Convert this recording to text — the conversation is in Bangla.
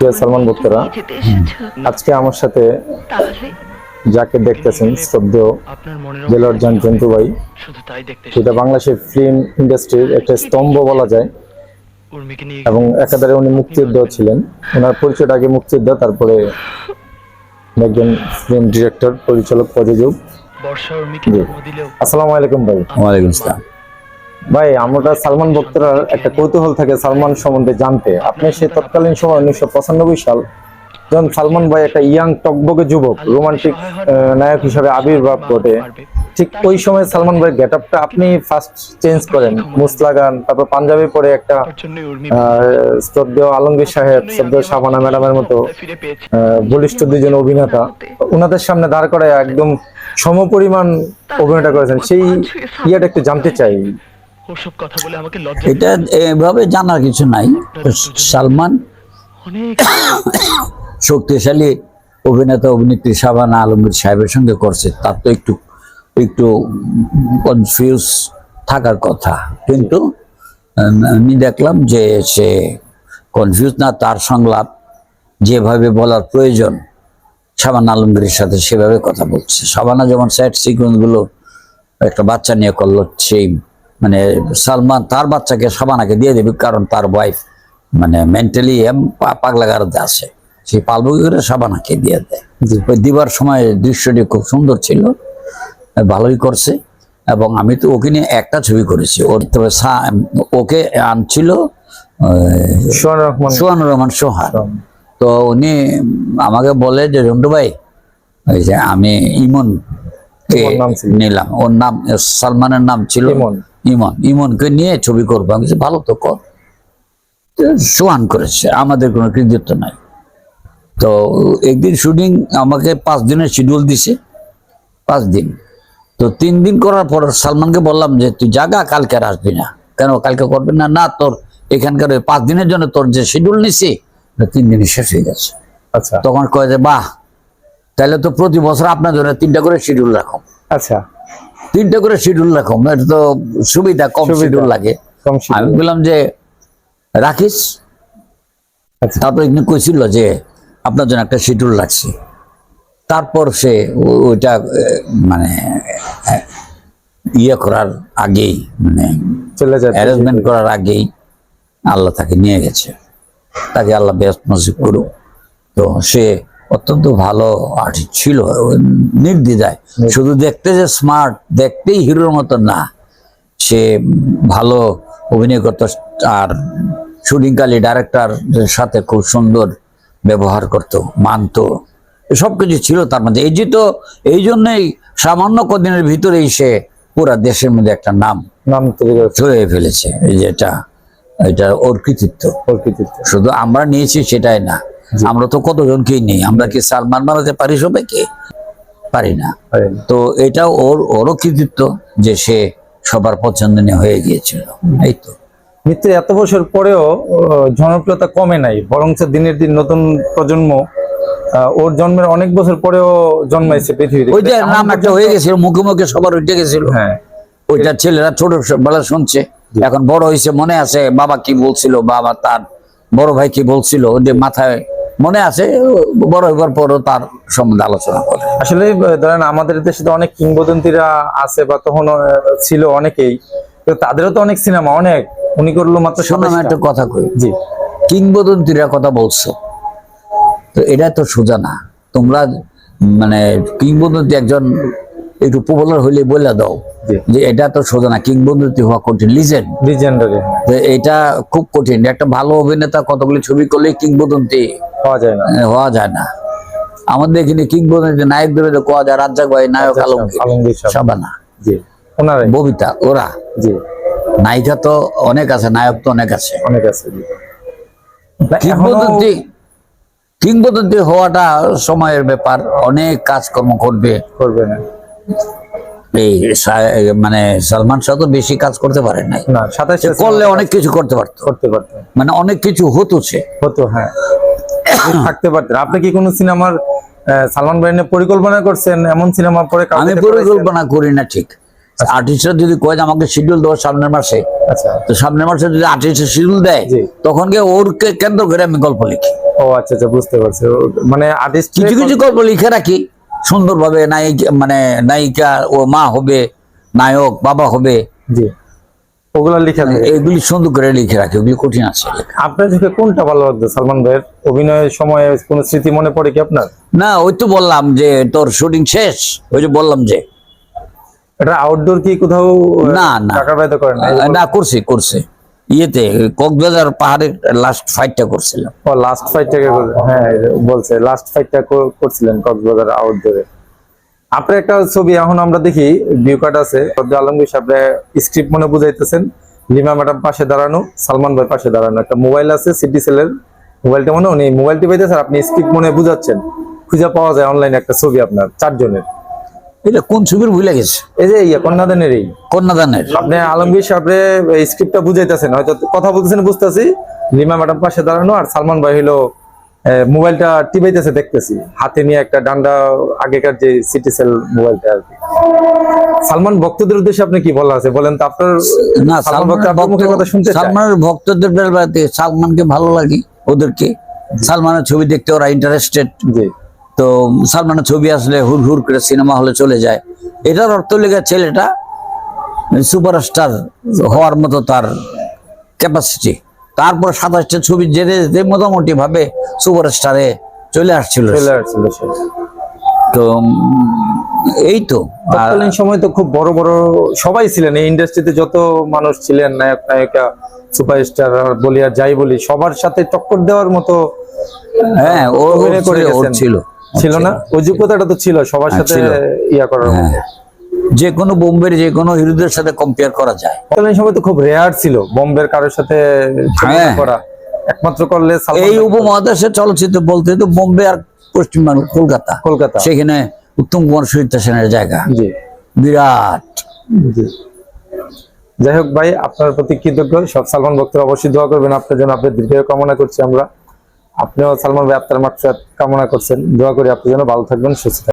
প্রিয় সালমান ভক্তরা আজকে আমার সাথে যাকে দেখতেছেন শ্রদ্ধেয় ভাই শুধু যেটা বাংলাদেশের ফিল্ম ইন্ডাস্ট্রির একটা স্তম্ভ বলা যায়। এবং একাধারে উনি মুক্তিযোদ্ধা ছিলেন। ওনার পরিচয়টা আগে মুক্তিযোদ্ধা, তারপরে একজন ফিল্ম ডিরেক্টর পরিচালক প্রযোজক আসসালামু আলাইকুম ভাই। ওয়ালাইকুম আসসালাম। ভাই আমরা সালমান ভক্তরা একটা কৌতূহল থাকে সালমান সম্বন্ধে জানতে। আপনি সেই তৎকালীন সময় উনিশশো পঁচানব্বই সাল যখন সালমান ভাই একটা ইয়াং টকবগে যুবক, রোমান্টিক নায়ক হিসাবে আবির্ভাব ঘটে, ঠিক ওই সময় সালমান ভাই গেট আপটা আপনি ফার্স্ট চেঞ্জ করেন। মুস লাগান তারপর পাঞ্জাবি পরে একটা শ্রদ্ধেয় আলমগীর সাহেব, শ্রদ্ধেয় শাবানা ম্যাডামের মতো বলিষ্ঠ দুজন অভিনেতা, ওনাদের সামনে দাঁড় করায় একদম সমপরিমাণ অভিনয়টা করেছেন। সেই ইয়েটা একটু জানতে চাই। ওসব কথা বলে আমাকে লজ্জা এটা এভাবে জানার কিছু নাই। সালমান অনেক শক্তিশালী অভিনেতা অভিনেত্রী শাবানা আলমগীর সাহেবের সঙ্গে করছে। তার তো একটু একটু কনফিউজ থাকার কথা। কিন্তু আমি দেখলাম যে সে কনফিউজ না তার সংলাপ যেভাবে বলার প্রয়োজন শাবানা আলমগীরের সাথে সেভাবে কথা বলছে। শাবানা যেমন স্যাড সিকোয়েন্সগুলো একটা বাচ্চা নিয়ে করল সেই মানে সালমান তার বাচ্চাকে শাবানাকে দিয়ে দেবে কারণ তার ওয়াইফ মানে মেন্টালি পাগলা গারদে আছে। সেই পালবো কি করে? শাবানাকে দিয়ে দেয়। ওই দিবার সময় দৃশ্যটি খুব সুন্দর ছিল ভালোই করছে এবং আমি তো ওকে নিয়ে একটা ছবি করেছি। ওর তবে ওকে আনছিল সোহান রহমান। সোহান তো উনি আমাকে বলে যে রন্টু ভাই ওই যে আমি ইমন। নিলাম। ওর নাম সালমানের নাম ছিল ইমন। ইমন ইমনকে নিয়ে ছবি করব। আমি ভালো তো কর। তো সোহান করেছে আমাদের কোনো কৃতিত্ব নাই। তো একদিন শুটিং আমাকে পাঁচ দিনের শিডিউল দিছে পাঁচ দিন। তো তিন দিন করার পর সালমানকে বললাম যে তুই জাগা কালকে আর আসবি না। কেন কালকে করবি না? না তোর এখানকার ওই পাঁচ দিনের জন্য তোর যে শিডিউল নিছি তিন দিনে শেষ হয়ে গেছে। আচ্ছা। তখন কয়ে যে বাহ! তাহলে তো প্রতি বছর আপনার জন্য তিনটা করে শিডিউল রাখো। আচ্ছা। তিনটা করে শিডিউল রাখো এটা তো সুবিধা কম। শিডিউল লাগে। আমি বললাম যে রাখিস। আচ্ছা। তারপর এখানে কইছিল যে আপনার জন্য একটা শিডিউল রাখছি। তারপর সে ওইটা মানে ইয়ে করার আগেই মানে চলে যায় অ্যারেঞ্জমেন্ট করার আগেই আল্লাহ তাকে নিয়ে গেছে। তাকে আল্লাহ ব্যস্ত নসিব করুক। তো সে অত্যন্ত ভালো আর্টিস্ট ছিল নির্দ্বিধায়। শুধু দেখতে যে স্মার্ট দেখতেই হিরোর মতো না সে ভালো অভিনয় করতো আর শুটিংকালী ডাইরেক্টরের সাথে খুব সুন্দর ব্যবহার করত মানতো। সব কিছু ছিল তার মধ্যে। এই যে তো এই জন্যই সামান্য কদিনের ভিতরেই সে পুরা দেশের মধ্যে একটা নাম নাম তৈরি করেছে। ছড়ে ফেলেছে। এই যে এটা এটা ওর কৃতিত্ব। শুধু আমরা নিয়েছি সেটাই না। আমরা তো কতজনকেই নেই? আমরা কি সালমান বানাতে পারি সবাইকে? পারি না। তো এটা ওর ওরও কৃতিত্ব যে সে সবার পছন্দনীয় হয়ে গিয়েছিল। এই তো। মৃত্যুর এত বছর পরেও জনপ্রিয়তা কমে নাই বরং দিনের দিন নতুন প্রজন্ম ওর জন্মের অনেক বছর পরেও জন্মাইছে পৃথিবীতে। ওই যে আমার নাম একটা হয়ে গেছিল মুখে মুখে সবার উঠে গেছিল। হ্যাঁ। ওইটা ছেলেরা ছোট বেলা শুনছে। এখন বড় হয়েছে মনে আছে বাবা কি বলছিল বাবা তার বড় ভাই কি বলছিল যে মাথায় মনে আছে বড় হবার পরও তার সম্বন্ধে আলোচনা করে। আসলে ধরেন আমাদের দেশে তো অনেক কিংবদন্তিরা আছে বা তখন ছিল অনেকেই। তো তাদেরও তো অনেক সিনেমা অনেক। উনি করল মাত্র শোনো আমি 27 একটা কথা কই। জি। কিংবদন্তিরা কথা বলছো। তো এটা তো সোজা না। তোমরা মানে কিংবদন্তী একজন একটু পপুলার হইলে বলে দাও। যে এটা তো সোজা না কিংবদন্তি হওয়া কঠিন লিজেন্ড লিজেন্ডারি এটা খুব কঠিন। একটা ভালো অভিনেতা কতগুলি ছবি করলে কিংবদন্তি পাওয়া যায় না। হওয়া যায় না। আমাদের এখানে কিংবদন্তি নায়ক ধরে তো কোয়া যায় রাজ্জাক ভাই নায়ক আলমগীর। ওনারাই। ববিতা ওরা। জি। নায়িকা তো অনেক আছে নায়ক তো অনেক আছে। অনেক আছে কিংবদন্তি কিংবদন্তি হওয়াটা সময়ের ব্যাপার অনেক কাজকর্ম করবে। করবে না। এই মানে সালমান শাহ তো বেশি কাজ করতে পারে নাই। করলে অনেক কিছু করতে পারতো। করতে পারতেন মানে অনেক কিছু হতো সে। হতো হ্যাঁ। থাকতে পারতেন। আপনি কি কোনো সিনেমার সালমান ভাই পরিকল্পনা করছেন? এমন সিনেমা পরে আমি পরিকল্পনা করি না ঠিক। আর্টিস্টরা যদি কয় আমাকে শিডিউল দেওয়া সামনের মাসে আচ্ছা। তো সামনের মাসে যদি আর্টিস্টের শিডিউল দেয় তখন গিয়ে ওর কে- কেন্দ্র করে আমি গল্প লিখি। ও আচ্ছা আচ্ছা বুঝতে পারছি। মানে আর্টিস্ট কিছু কিছু গল্প লিখে রাখি। সুন্দরভাবে নায়িক মানে নায়িকা ও মা হবে নায়ক বাবা হবে জি। ওগুলা লিখে এগুলি সুন্দর করে লিখে রাখি ওগুলি কঠিন আছে। আপনার চোখে কোনটা ভালো লাগতো সালমান ভাইয়ের? অভিনয়ের সময় কোনো স্মৃতি মনে পড়ে কি আপনার? না ওই তো বললাম যে তোর শুটিং শেষ ওই যে বললাম যে। এটা আউটডোর কি কোথাও না, না। টাকা করেন? না? না করছি করছে। ইয়েতে, কক্সবাজার পাহাড়ের লাস্ট ফাইটটা করছিলাম। ও লাস্ট ফাইটটা হ্যাঁ বলছে লাস্ট ফাইটটা করছিলেন কক্সবাজার আউটডোরে আপনার একটা ছবি, এখন আমরা দেখি, ভিউ কার্ড আছে। আলমগীর সাহেব স্ক্রিপ্ট মনে বুঝাইতেছেন, লিমা ম্যাডাম পাশে দাঁড়ানো, সালমান ভাই পাশে দাঁড়ানো। একটা মোবাইল আছে সিটি সেলের মোবাইলটা মনে, উনি মোবাইলটি পাইতেছেন আপনি স্ক্রিপ্ট মনে বুঝাচ্ছেন। খুঁজে পাওয়া যায় অনলাইনে একটা ছবি আপনার, চারজনের। এটা কোন ছবির ভুলে গেছে? এই যে ইয়া কন্যাদানের এই। কন্যাদানের। আপনি আলমগীর সাহেবরে স্ক্রিপ্টটা বুঝাইতেছেন হয়তো কথা বলতেছেন বুঝতেছি। লিমা ম্যাডাম পাশে দাঁড়ানো আর সালমান ভাই হলো মোবাইলটা টিপাইতেছে দেখতেছি। হাতে নিয়ে একটা ডান্ডা আগেকার যে সিটি সেল মোবাইলটা আর কি। সালমান ভক্তদের উদ্দেশ্যে আপনি কি বলা আছে? বলেন তো আপনার না সালমান ভক্ত আপনার মুখের কথা শুনতে সালমানের ভক্তদের বেলাতে সালমানকে ভালো লাগে ওদেরকে। সালমানের ছবি দেখতে ওরা ইন্টারেস্টেড জি। তো সালমানের ছবি আসলে হুর হুর করে সিনেমা হলে চলে যায়। এটার অর্থ লেগে ছেলেটা সুপারস্টার হওয়ার মতো তার ক্যাপাসিটি তারপর সাতাশটা ছবি যেতে যেতে মোটামুটি ভাবে সুপারস্টারে চলে আসছিল চলে আসছিল তো এই তো। তৎকালীন সময় তো খুব বড় বড় সবাই ছিলেন। এই ইন্ডাস্ট্রিতে যত মানুষ ছিলেন নায়ক নায়িকা সুপারস্টার বলি আর যাই বলি সবার সাথে টক্কর দেওয়ার মতো হ্যাঁ ও ছিল। ছিল না? ওই যোগ্যতাটা তো ছিল সবার হ্যাঁ, সাথে ইয়া করার মতো। যে কোনো বোম্বের যে কোনো হিরোদের সাথে কম্পেয়ার করা যায়। তৎকালীন সময় তো খুব রেয়ার ছিল বোম্বের কারোর সাথে হ্যাঁ। করা। একমাত্র করলে এই। উপমহাদেশের চলচ্চিত্র বলতে তো বোম্বে আর পশ্চিমবঙ্গ কলকাতা। কলকাতা। সেখানে উত্তম কুমার সুচিত্রা সেনের জায়গা। জি। বিরাট। জি। যাই হোক ভাই আপনার প্রতি কৃতজ্ঞ। সব সালমান ভক্তরা অবশ্যই দোয়া করবেন। আপনার জন্য আপনার দীর্ঘ কামনা করছি আমরা। আপনিও সালমান ভাই আপনার মাকসাদ কামনা করছেন। দোয়া করি আপনি যেন ভালো থাকবেন সুস্থ